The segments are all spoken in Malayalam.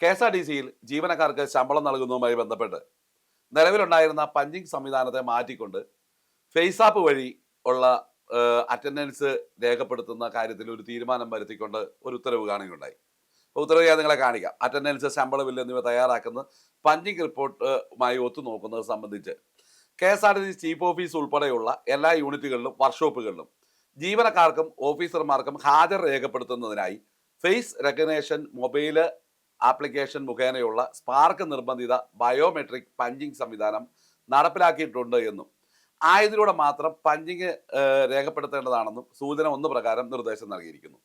കെ എസ് ആർ ടി സിയിൽ ജീവനക്കാർക്ക് ശമ്പളം നൽകുന്നതുമായി ബന്ധപ്പെട്ട് നിലവിലുണ്ടായിരുന്ന പഞ്ചിങ് സംവിധാനത്തെ മാറ്റിക്കൊണ്ട് ഫേസ് ആപ്പ് വഴി ഉള്ള അറ്റൻഡൻസ് രേഖപ്പെടുത്തുന്ന കാര്യത്തിൽ ഒരു തീരുമാനം വരുത്തിക്കൊണ്ട് ഒരു ഉത്തരവ് കാണുകയുണ്ടായി. ഉത്തരവ് ഞാൻ നിങ്ങളെ കാണിക്കാം. അറ്റൻഡൻസ് ശമ്പള ബില്ല് എന്നിവ തയ്യാറാക്കുന്ന പഞ്ചിങ് റിപ്പോർട്ടുമായി ഒത്തുനോക്കുന്നത് സംബന്ധിച്ച് K S R T C chief office ഉൾപ്പെടെയുള്ള എല്ലാ യൂണിറ്റുകളിലും വർക്ക്ഷോപ്പുകളിലും ജീവനക്കാർക്കും ഓഫീസർമാർക്കും ഹാജർ രേഖപ്പെടുത്തുന്നതിനായി ഫേസ് റെക്കഗ്നേഷൻ മൊബൈൽ ആപ്ലിക്കേഷൻ മുഖേനയുള്ള സ്പാർക്ക് നിർബന്ധിത ബയോമെട്രിക് പഞ്ചിങ് സംവിധാനം നടപ്പിലാക്കിയിട്ടുണ്ട് എന്നും ആയതിലൂടെ മാത്രം പഞ്ചിങ് രേഖപ്പെടുത്തേണ്ടതാണെന്നും സൂചന ഒന്ന് പ്രകാരം നിർദ്ദേശം നൽകിയിരിക്കുന്നു.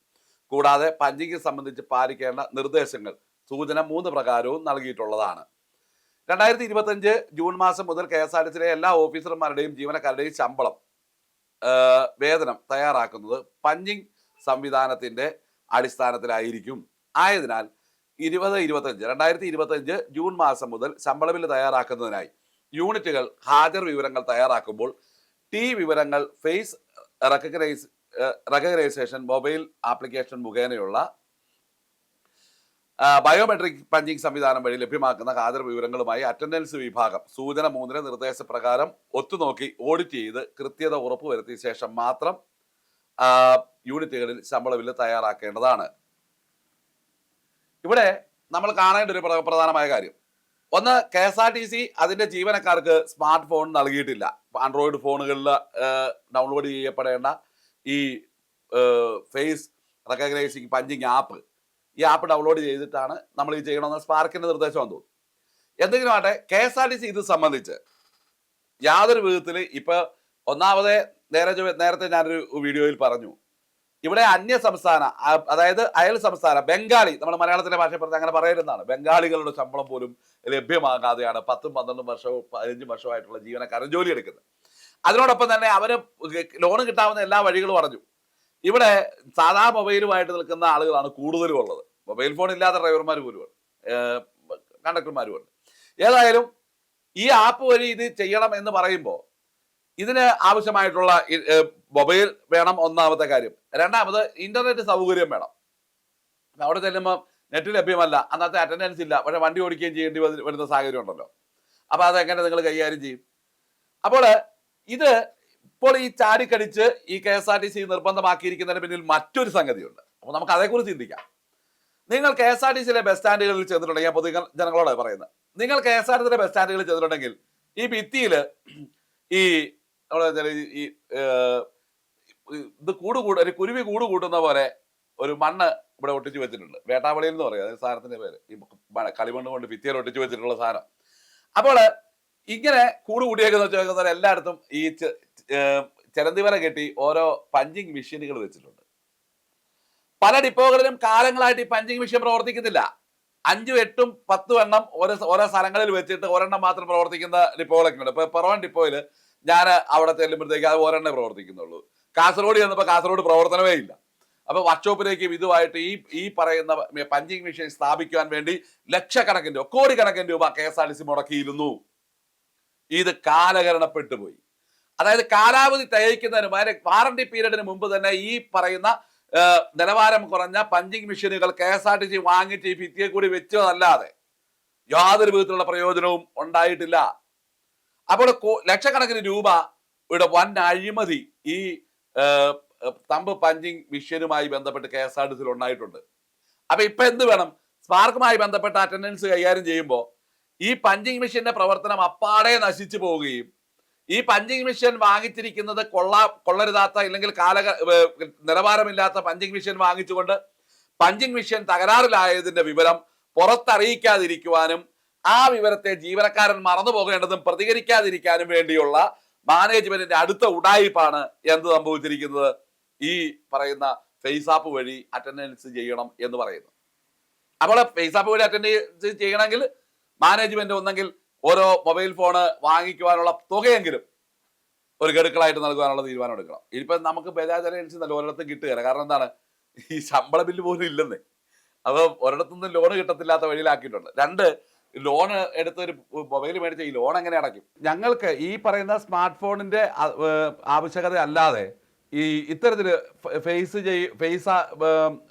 കൂടാതെ പഞ്ചിങ് സംബന്ധിച്ച് പാലിക്കേണ്ട നിർദ്ദേശങ്ങൾ സൂചന മൂന്ന് പ്രകാരവും നൽകിയിട്ടുള്ളതാണ്. രണ്ടായിരത്തി ഇരുപത്തഞ്ച് ജൂൺ മാസം മുതൽ കെ എസ് ആർ ടി സിയിലെ എല്ലാ ഓഫീസർമാരുടെയും ജീവനക്കാരുടെയും ശമ്പളം വേതനം തയ്യാറാക്കുന്നത് പഞ്ചിങ് സംവിധാനത്തിന്റെ അടിസ്ഥാനത്തിലായിരിക്കും. ആയതിനാൽ ഇരുപത് ഇരുപത്തഞ്ച് രണ്ടായിരത്തി ഇരുപത്തഞ്ച് ജൂൺ മാസം മുതൽ ശമ്പള ബില്ല് തയ്യാറാക്കുന്നതിനായി യൂണിറ്റുകൾ ഹാജർ വിവരങ്ങൾ തയ്യാറാക്കുമ്പോൾ ടി വിവരങ്ങൾ face recognise recognisation mobile application മുഖേനയുള്ള ബയോമെട്രിക് പഞ്ചിങ് സംവിധാനം വഴി ലഭ്യമാക്കുന്ന ഹാജർ വിവരങ്ങളുമായി അറ്റൻഡൻസ് വിഭാഗം സൂചന മൂന്നിന് നിർദ്ദേശപ്രകാരം ഒത്തുനോക്കി ഓഡിറ്റ് ചെയ്ത് കൃത്യത ഉറപ്പുവരുത്തിയ ശേഷം മാത്രം യൂണിറ്റുകളിൽ ശമ്പള ബില്ല് തയ്യാറാക്കേണ്ടതാണ്. ഇവിടെ നമ്മൾ കാണേണ്ട ഒരു പ്ര- പ്രധാനമായ കാര്യം. ഒന്ന് K S R T C അതിന്റെ ജീവനക്കാർക്ക് സ്മാർട്ട് ഫോൺ നൽകിയിട്ടില്ല. ആൻഡ്രോയിഡ് ഫോണുകളിൽ ഡൗൺലോഡ് ചെയ്യപ്പെടേണ്ട ഈ ഫേസ് റെക്കഗ്നൈസിങ് പഞ്ചിങ് ആപ്പ്. ഈ ആപ്പ് ഡൗൺലോഡ് ചെയ്തിട്ടാണ് നമ്മൾ ഈ ചെയ്യണമെന്ന് സ്പാർക്കിന്റെ നിർദ്ദേശം വന്നു എന്തെങ്കിലും ആട്ടെ K S R T C ഇത് സംബന്ധിച്ച് യാതൊരു വിധത്തിൽ ഇപ്പൊ ഒന്നാമതേ നേരെ നേരത്തെ ഞാനൊരു വീഡിയോയിൽ പറഞ്ഞു. ഇവിടെ അന്യ സംസ്ഥാന അതായത് അയൽ സംസ്ഥാന ബംഗാളി നമ്മൾ മലയാളത്തിലെ ഭാഷയിൽ പറഞ്ഞാൽ അങ്ങനെ പറയുന്നതാണ് ബംഗാളികളുടെ ശമ്പളം പോലും ലഭ്യമാകാതെയാണ് പത്തും പന്ത്രണ്ടും വർഷവും പതിനഞ്ചും വർഷമായിട്ടുള്ള ജീവനക്കാരൻ ജോലി എടുക്കുന്നത്. അതിനോടൊപ്പം തന്നെ അവർ ലോൺ കിട്ടാവുന്ന എല്ലാ വഴികളും പറഞ്ഞു ഇവിടെ സാധാ മൊബൈലുമായിട്ട് നിൽക്കുന്ന ആളുകളാണ് കൂടുതലും ഉള്ളത്. മൊബൈൽ ഫോൺ ഇല്ലാത്ത ഡ്രൈവർമാർ പോലും കണ്ടക്ടർമാരും ഉണ്ട്. ഏതായാലും ഈ ആപ്പ് വഴി ഇത് ചെയ്യണം എന്ന് പറയുമ്പോൾ ഇതിന് ആവശ്യമായിട്ടുള്ള മൊബൈൽ വേണം ഒന്നാമത്തെ കാര്യം. രണ്ടാമത് ഇന്റർനെറ്റ് സൗകര്യം വേണം. അവിടെ ചെല്ലുമ്പോൾ നെറ്റ് ലഭ്യമല്ല. അന്നത്തെ അറ്റൻഡൻസ് ഇല്ല. പക്ഷെ വണ്ടി ഓടിക്കുകയും ചെയ്യേണ്ടി വരു- വരുന്ന സാഹചര്യം ഉണ്ടല്ലോ. അപ്പൊ അതെങ്ങനെ നിങ്ങൾ കൈകാര്യം ചെയ്യും? അപ്പോൾ ഇത് ഇപ്പോൾ ഈ ചാടിക്കടിച്ച് ഈ K S R T C നിർബന്ധമാക്കിയിരിക്കുന്നതിന് പിന്നിൽ മറ്റൊരു സംഗതിയുണ്ട്. അപ്പോൾ നമുക്ക് അതേക്കുറിച്ച് ചിന്തിക്കാം. നിങ്ങൾ കെ എസ് ആർ ടി സിയിലെ ബസ് സ്റ്റാൻഡുകളിൽ ചെന്നിട്ടുണ്ടെങ്കിൽ പൊതു ജനങ്ങളോട് പറയുന്നത്. നിങ്ങൾ കെ എസ് ആർ ടി സിയിലെ ബസ് സ്റ്റാൻഡുകളിൽ ചെന്നിട്ടുണ്ടെങ്കിൽ ഈ ഭിത്തിയിൽ ഈ വെച്ചാൽ ഈ- ഇത് കൂട് കൂട് ഒരു കുരുവി കൂട് കൂട്ടുന്ന പോലെ ഒരു മണ്ണ് ഇവിടെ ഒട്ടിച്ചു വെച്ചിട്ടുണ്ട്. വേട്ടാവളിയിൽ എന്ന് പറയും അതായത് സാധനത്തിന്റെ പേര്. ഈ കളിമണ്ണ് കൊണ്ട് ഭിത്തിയിൽ ഒട്ടിച്ചു വെച്ചിട്ടുള്ള സാധനം. അപ്പോൾ ഇങ്ങനെ കൂട് കൂടിയേക്കുന്ന വെച്ചാൽ എല്ലായിടത്തും ഈ ചെ- ഏർ, ചെരന്തിവര കെട്ടി ഓരോ പഞ്ചിങ് മെഷീനുകൾ വെച്ചിട്ടുണ്ട്. പല ഡിപ്പോകളിലും കാലങ്ങളായിട്ട് ഈ പഞ്ചിങ് മെഷീൻ പ്രവർത്തിക്കുന്നില്ല. അഞ്ചും എട്ടും പത്തും എണ്ണം ഓരോ ഓരോ സ്ഥലങ്ങളിൽ വെച്ചിട്ട് ഒരെണ്ണം മാത്രം പ്രവർത്തിക്കുന്ന ഡിപ്പോകളൊക്കെ ഉണ്ട് ഇപ്പൊ പെറോൺ ഡിപ്പോയിൽ ഞാൻ അവിടെ ചെല്ലുമ്പോഴത്തേക്ക് അത് ഒരെണ്ണേ പ്രവർത്തിക്കുന്നുള്ളൂ. കാസർഗോഡ് ചെന്നപ്പോൾ കാസർഗോഡ് പ്രവർത്തനമേ ഇല്ല. അപ്പോൾ വർക്ക്ഷോപ്പിലേക്കും ഇതുമായിട്ട് ഈ ഈ പറയുന്ന പഞ്ചിങ് മെഷീൻ സ്ഥാപിക്കുവാൻ വേണ്ടി ലക്ഷക്കണക്കിന് രൂപ കോടിക്കണക്കിന് രൂപ K S R T C മുടക്കിയിരുന്നു. ഇത് കാലഹരണപ്പെട്ടു പോയി. അതായത് കാലാവധി തയ്ക്കുന്നതിന് മുമ്പ് വാറണ്ടി പീരീഡിന് മുമ്പ് തന്നെ ഈ പറയുന്ന നിലവാരം കുറഞ്ഞ പഞ്ചിങ് മെഷീനുകൾ K S R T C വാങ്ങിച്ച് ഈ ഭിത്തിയെ കൂടി വെച്ചതല്ലാതെ യാതൊരു വിധത്തിലുള്ള പ്രയോജനവും ഉണ്ടായിട്ടില്ല. അപ്പോൾ ലക്ഷക്കണക്കിന് രൂപ ഇവിടെ വൻ അഴിമതി ഈ തമ്പ് പഞ്ചിങ് മിഷ്യനുമായി ബന്ധപ്പെട്ട് കെ എസ് ആർ ടി സിയിൽ ഉണ്ടായിട്ടുണ്ട്. അപ്പൊ ഇപ്പൊ എന്ത് വേണം? സ്പാർക്കുമായി ബന്ധപ്പെട്ട അറ്റൻഡൻസ് കൈകാര്യം ചെയ്യുമ്പോൾ ഈ പഞ്ചിങ് മെഷീന്റെ പ്രവർത്തനം അപ്പാടെ നശിച്ചു പോവുകയും ഈ പഞ്ചിങ് മെഷീൻ വാങ്ങിച്ചിരിക്കുന്നത് കൊള്ള കൊള്ളരുതാത്ത ഇല്ലെങ്കിൽ കാല നിലവാരമില്ലാത്ത പഞ്ചിങ് മെഷീൻ വാങ്ങിച്ചുകൊണ്ട് പഞ്ചിങ് മെഷീൻ തകരാറിലായതിന്റെ വിവരം പുറത്തറിയിക്കാതിരിക്കുവാനും ആ വിവരത്തെ ജീവനക്കാരൻ മറന്നു പോകേണ്ടതും പ്രതികരിക്കാതിരിക്കാനും വേണ്ടിയുള്ള മാനേജ്മെന്റിന്റെ അടുത്ത ഉടായിപ്പാണ് എന്ത് സംഭവിച്ചിരിക്കുന്നത്? ഈ പറയുന്ന ഫേസ് ആപ്പ് വഴി അറ്റൻഡൻസ് ചെയ്യണം എന്ന് പറയുന്നു. അപ്പോൾ ഫേസ് ആപ്പ് വഴി അറ്റൻഡൻസ് ചെയ്യണമെങ്കിൽ മാനേജ്മെന്റ് ഒന്നെങ്കിൽ ഓരോ മൊബൈൽ ഫോണ് വാങ്ങിക്കുവാനുള്ള തുകയെങ്കിലും ഒരു ഗഡുക്കളായിട്ട് നൽകുവാനുള്ള തീരുമാനം എടുക്കണം ഇനിയിപ്പം നമുക്ക് ബജാജ് അലയൻസ് നല്ല ഒരിടത്തും കിട്ടുകയില്ല. കാരണം എന്താണ്? ഈ ശമ്പള ബില്ല് പോലും ഇല്ലെന്നേ. അപ്പൊ ഒരിടത്തുനിന്ന് ലോൺ കിട്ടത്തില്ലാത്ത വഴിയിലാക്കിയിട്ടുണ്ട്. രണ്ട് ലോൺ എടുത്ത് ഒരു മൊബൈൽ മേടിച്ച ഈ ലോൺ എങ്ങനെ അടയ്ക്കും? ഞങ്ങൾക്ക് ഈ പറയുന്ന സ്മാർട്ട് ഫോണിന്റെ ആവശ്യകത അല്ലാതെ ഈ ഇത്തരത്തിൽ ഫേസ് ചെയ് ഫേസ്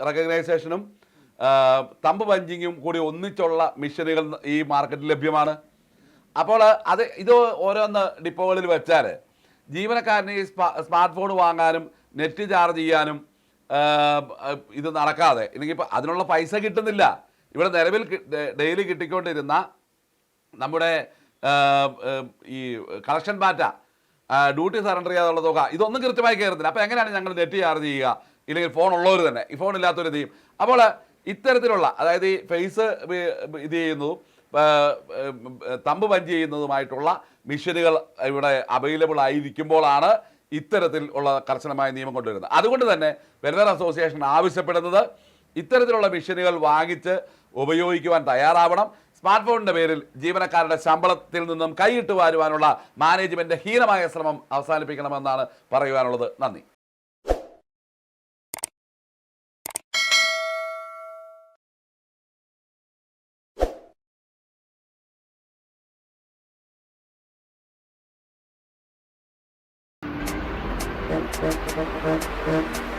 റെക്കഗ്നൈസേഷനും തമ്പ് പഞ്ചിങ്ങും കൂടി ഒന്നിച്ചുള്ള മെഷീനുകൾ ഈ മാർക്കറ്റിൽ ലഭ്യമാണ്. അപ്പോൾ അത് ഇത് ഓരോന്ന് ഡിപ്പോകളിൽ വെച്ചാൽ ജീവനക്കാരന് ഈ സ്മാ സ്മാർട്ട് ഫോൺ വാങ്ങാനും നെറ്റ് ചാർജ് ചെയ്യാനും ഇത് നടക്കാതെ. ഇല്ലെങ്കിൽ അതിനുള്ള പൈസ കിട്ടുന്നില്ല. ഇവിടെ നിലവിൽ ഡെയിലി കിട്ടിക്കൊണ്ടിരുന്ന നമ്മുടെ ഈ കളക്ഷൻ ബാറ്റ ഡ്യൂട്ടി സറണ്ടർ ചെയ്യാതുള്ള തുക ഇതൊന്നും കൃത്യമായി കയറുന്നില്ല അപ്പോൾ എങ്ങനെയാണ് ഞങ്ങൾ നെറ്റ് ചാർജ് ചെയ്യുക? ഇല്ലെങ്കിൽ ഫോൺ ഉള്ളവർ തന്നെ. ഈ ഫോൺ ഇല്ലാത്തവർ ചെയ്യും? അപ്പോൾ ഇത്തരത്തിലുള്ള അതായത് ഈ ഫേസ് ഇത് ചെയ്യുന്നതും തമ്പ് പഞ്ച് ചെയ്യുന്നതുമായിട്ടുള്ള മിഷനുകൾ ഇവിടെ അവൈലബിൾ ആയിരിക്കുമ്പോഴാണ് ഇത്തരത്തിൽ ഉള്ള കർശനമായ നിയമം കൊണ്ടുവരുന്നത്. അതുകൊണ്ട് തന്നെ വെൽഫെയർ അസോസിയേഷൻ ആവശ്യപ്പെടുന്നത് ഇത്തരത്തിലുള്ള മെഷീനുകൾ വാങ്ങിച്ച് ഉപയോഗിക്കുവാൻ തയ്യാറാവണം. സ്മാർട്ട് ഫോണിന്റെ പേരിൽ ജീവനക്കാരുടെ ശമ്പളത്തിൽ നിന്നും കൈയിട്ട് വാരുവാനുള്ള മാനേജ്മെന്റ് ഹീനമായ ശ്രമം അവസാനിപ്പിക്കണമെന്നാണ് പറയുവാനുള്ളത്. നന്ദി. Thank.